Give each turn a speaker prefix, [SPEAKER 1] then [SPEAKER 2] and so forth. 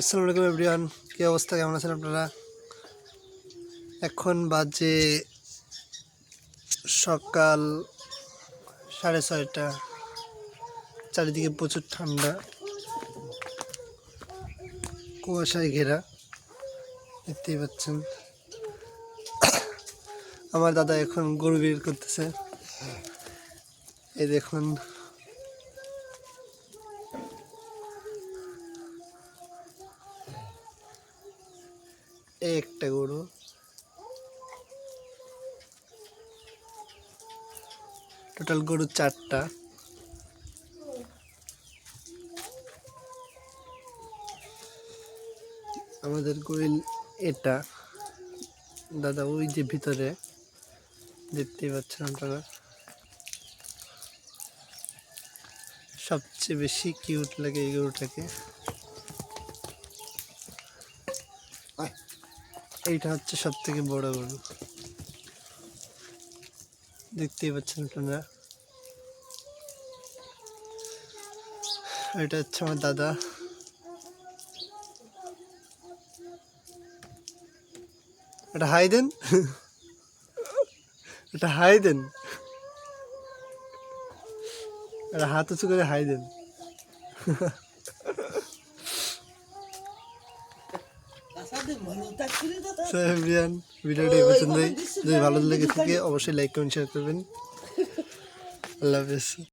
[SPEAKER 1] আসসালামু আলাইকুম এভরিওয়ান, কী অবস্থা? কেমন আছেন আপনারা? এখন বাজে সকাল সাড়ে ছয়টা। চারিদিকে প্রচুর ঠান্ডা। কুয়াশায় ঘেরা। দেখতেই পাচ্ছেন। আমার দাদা এখন গরু বের করতেছে। এই দেখুন। একটা গরু। টোটাল গরু চারটা। আমাদের গোইল এটা। দাদা, ওই যে ভিতরে। দেখতেই পাচ্ছেন আপনারা। সবচেয়ে বেশি কিউট লাগে এই গরুটাকে। এইটা হচ্ছে সব থেকে বড় গরু। দেখতেই পাচ্ছেন আপনারা। এটা হচ্ছে আমার দাদা। এটা হাই দেন। এটা হাই দেন। এটা হাত উঁচু করে হাই দেন। ভিডিওটি পছন্দ যদি ভালো লেগে থাকে অবশ্যই লাইক কমেন্ট শেয়ার করবেন। আল্লাহ হাফেজ